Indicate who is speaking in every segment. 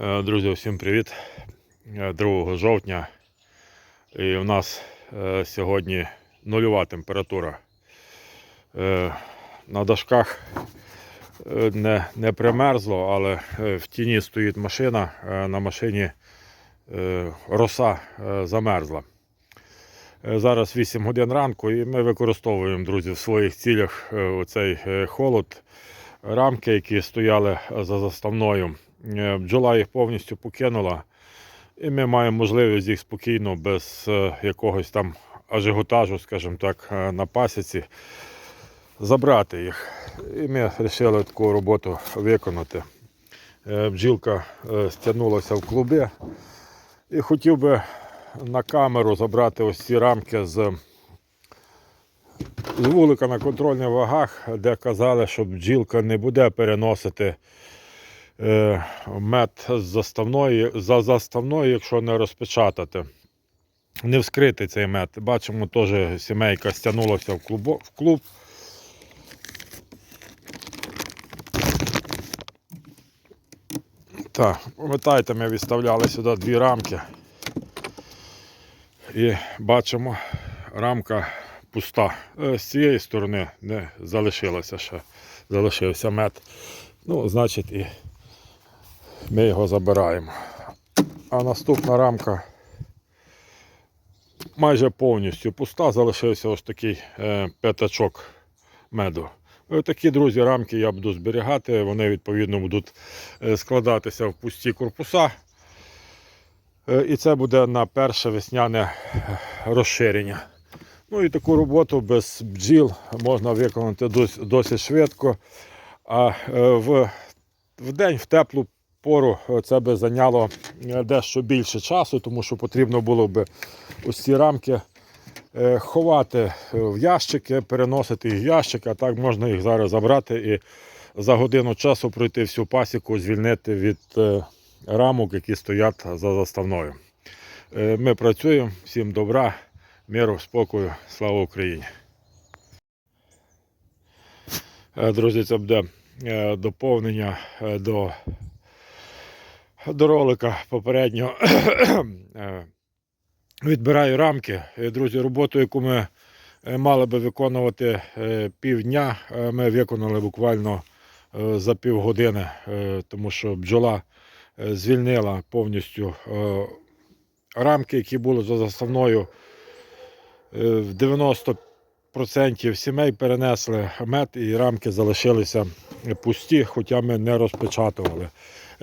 Speaker 1: Е, Друзі, всім привіт. Е, 2 жовтня. І у нас е, сьогодні нульова температура. Е, На дашках е, не, не примерзло, але е, в тіні стоїть машина. е, На машині е, роса е, замерзла. Е, Зараз 8 годин ранку і ми використовуємо, друзі, в своїх цілях е, оцей е, холод, рамки, які стояли за заставною. Е, Бджола їх повністю покинула, і ми маємо можливість їх спокійно, без е, якогось там ажіотажу, скажімо так, е, на пасіці забрати їх. І ми вирішили таку роботу виконати. Бджілка стягнулася в клуби. І хотів би на камеру забрати ось ці рамки з, з вулика на контрольних вагах, де казали, що бджілка не буде переносити мед з заставної, за заставної, якщо не розпечатати. Не вскрити цей мед. Бачимо, теж сімейка стягнулася в, клубо, в клуб. Так, пам'ятаєте, ми відставляли сюди дві рамки. І бачимо, рамка пуста. Е, З цієї сторони не залишилося ще. Залишився мед. Ну, значить, і ми його забираємо. А наступна рамка майже повністю пуста, залишився ось такий е, п'ятачок меду. Ось такі, друзі, рамки я буду зберігати, вони відповідно будуть е, складатися в пусті корпуса. Е, І це буде на перше весняне е, розширення. Ну і таку роботу без бджіл можна виконати досить швидко. А в, в день, в теплу пору е, це би зайняло е, дещо більше часу, тому що потрібно було б ось ці рамки е, ховати в ящики, переносити їх в ящик, а так можна їх зараз забрати і за годину часу пройти всю пасіку, звільнити від рамок, які стоять за заставною. Ми працюємо, всім добра, миру, спокою, слава Україні. Друзі, це буде доповнення до, до ролика попереднього е, відбираю рамки. Е, друзі, роботу, яку ми е, мали би виконувати півдня, ми виконали буквально за півгодини, тому що бджола звільнила повністю рамки, які були за заставною в 95 40% сімей перенесли мед і рамки залишилися пусті, хоча ми не розпечатували.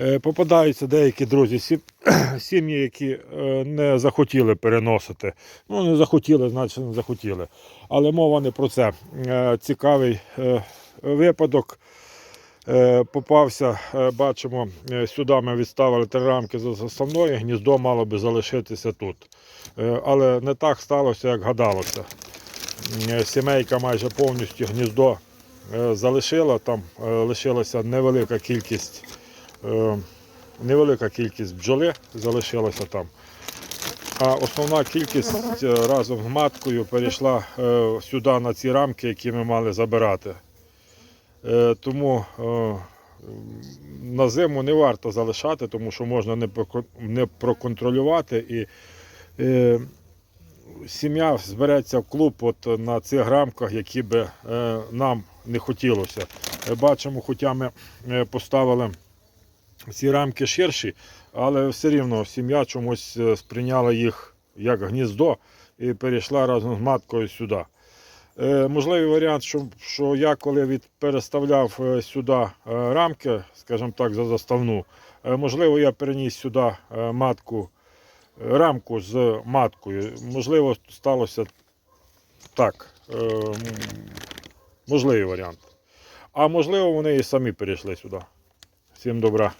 Speaker 1: Е, попадаються деякі друзі, сім'ї, які е, не захотіли переносити. Ну, не захотіли, значить не захотіли. Але мова не про це. Е, цікавий випадок. Попався, бачимо, сюди ми відставили три рамки з основної, гніздо мало би залишитися тут. Але не так сталося, як гадалося. Е, Сімейка майже повністю гніздо е, залишила, там е, лишилася невелика кількість, невелика кількість бджоли залишилася там. А основна кількість разом з маткою перейшла сюди на ці рамки, які ми мали забирати. Тому на зиму не варто залишати, тому що можна не проконтролювати і сім'я збереться в клуб от на цих рамках, які би е, нам не хотілося. Е, Бачимо, хоча ми е, поставили ці рамки ширші, але все рівно сім'я чомусь е, сприйняла їх як гніздо і перейшла разом з маткою сюди. Е, можливий варіант, що, що я коли від, переставляв е, сюди е, рамки, скажімо так, за заставну, е, можливо, я переніс сюди е, матку, е, рамку з маткою. Можливо, сталося так. Е, можливий варіант. А можливо, вони і самі перейшли сюди. Всім добра.